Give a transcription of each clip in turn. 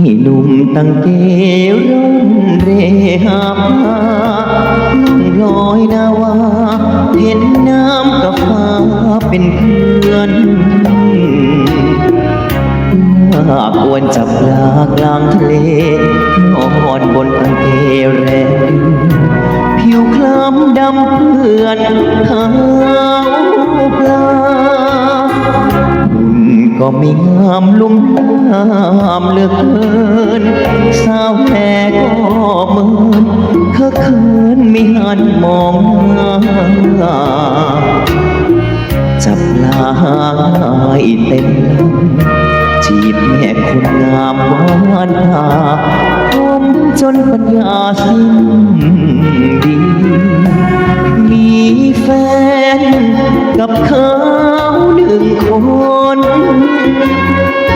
ให้หนุ่มตั้งเกร่อนเรหาผ้าล่องลอยนาวาเห็นน้ำกับฟ้าเป็นเพื่อนหากควรจับปลากลางทะเล นอนบนตังเกแรงผิวคล้ำดำเพื่อนขาว ก็ม่งามลุ่มงามเหลือเกิน สาวแม่ก็เมือนเคอเขินม่หันมองหน้าจับลายเต็มจีบแม่คนงามหวานตาผมจนปัญญาสิ้นดี มีแฟนกับเขา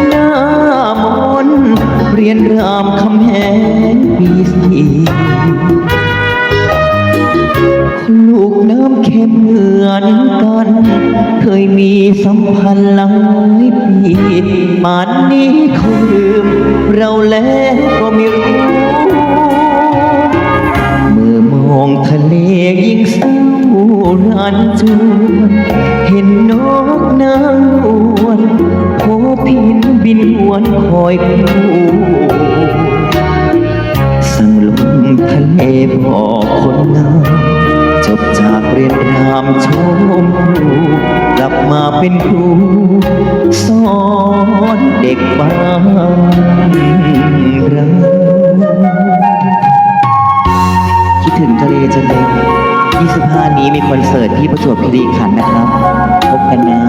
หน้ามนเรียนรามคำแหงปีสี่ลูกน้ำเค็มเหมือนกัน เคยมีสัมพันธ์หลายปีป่านนี้เขาลืม เราแล้วก็ไม่รู้เมื่อมองทะเลยิ่งเศร้ารันจวนเห็นนกนางวน บินหวนคอยคู่สั่งลมทะเลบอกคนงามจบจากเรียนรามชมครูกลับมาเป็นครูสอนเด็กบ้านเราคิดถึงทะเลจังเลย25 นี้มีคอนเสิร์ตที่ประจวบคีรีขันธ์นะครับ พบกันนะ